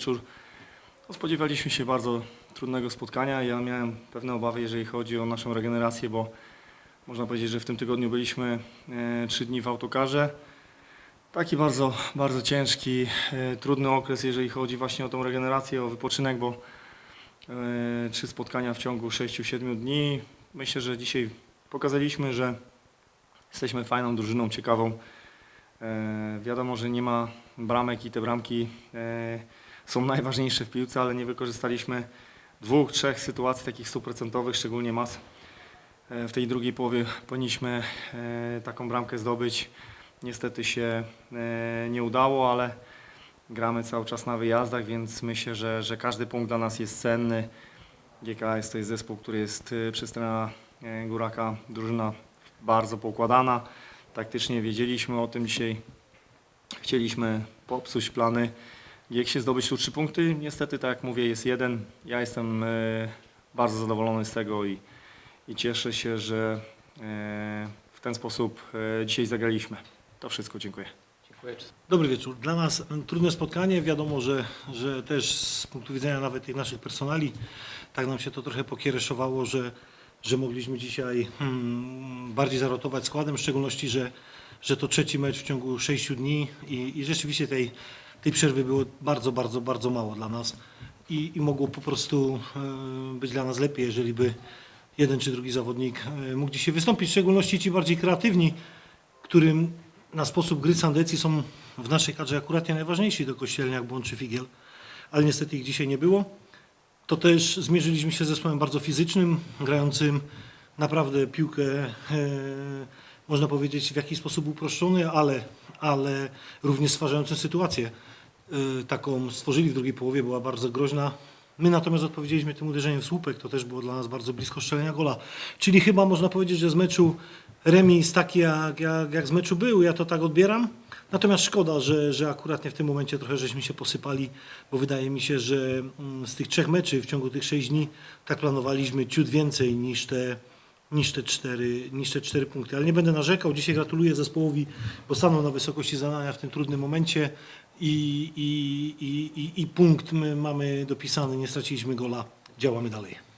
wieczór. No, spodziewaliśmy się bardzo trudnego spotkania. Ja miałem pewne obawy, jeżeli chodzi o naszą regenerację, bo można powiedzieć, że w tym tygodniu byliśmy e, trzy dni w autokarze. Taki bardzo, bardzo ciężki, e, trudny okres, jeżeli chodzi właśnie o tą regenerację, o wypoczynek, bo e, trzy spotkania w ciągu 6-7 dni. Myślę, że dzisiaj pokazaliśmy, że jesteśmy fajną drużyną, ciekawą. Wiadomo, że nie ma bramek i te bramki są najważniejsze w piłce, ale nie wykorzystaliśmy dwóch, trzech sytuacji takich stuprocentowych, szczególnie mas. E, w tej drugiej połowie powinniśmy e, taką bramkę zdobyć. Niestety się e, nie udało, ale gramy cały czas na wyjazdach, więc myślę, że, że każdy punkt dla nas jest cenny. GKS to jest zespół, który jest przez trenera Góraka drużyna bardzo poukładana. Taktycznie wiedzieliśmy o tym dzisiaj. Chcieliśmy popsuć plany. Jak się zdobyć tu trzy punkty? Niestety, tak jak mówię, jest jeden. Ja jestem e, bardzo zadowolony z tego i, i cieszę się, że e, w ten sposób e, dzisiaj zagraliśmy. To wszystko, dziękuję. Dobry wieczór. Dla nas trudne spotkanie. Wiadomo, że, że też z punktu widzenia nawet tych naszych personali, tak nam się to trochę pokiereszowało, że, że mogliśmy dzisiaj hmm, bardziej zarotować składem, w szczególności, że, że to trzeci mecz w ciągu sześciu dni i, i rzeczywiście tej, tej przerwy było bardzo, bardzo, bardzo mało dla nas i, i mogło po prostu e, być dla nas lepiej, jeżeli by jeden czy drugi zawodnik e, mógł dzisiaj wystąpić, w szczególności ci bardziej kreatywni, którym na sposób gry Sandecji są w naszej kadrze akurat nie najważniejsi, to Kościelniak, Błąd czy Figiel, ale niestety ich dzisiaj nie było. To też zmierzyliśmy się z zespołem bardzo fizycznym, grającym naprawdę piłkę, e, można powiedzieć, w jakiś sposób uproszczony, ale, ale również stwarzającym sytuację e, taką stworzyli w drugiej połowie, była bardzo groźna. My natomiast odpowiedzieliśmy tym uderzeniem w słupek, to też było dla nas bardzo blisko strzelenia gola. Czyli chyba można powiedzieć, że z meczu remis taki jak, jak, jak z meczu był, ja to tak odbieram. Natomiast szkoda, że, że akurat nie w tym momencie trochę żeśmy się posypali, bo wydaje mi się, że mm, z tych trzech meczy w ciągu tych sześć dni tak planowaliśmy ciut więcej niż te, niż te, cztery, niż te cztery punkty. Ale nie będę narzekał. Dzisiaj gratuluję zespołowi, bo stanął na wysokości zadania w tym trudnym momencie i, i, i, i, punkt my mamy dopisany, nie straciliśmy gola, działamy dalej.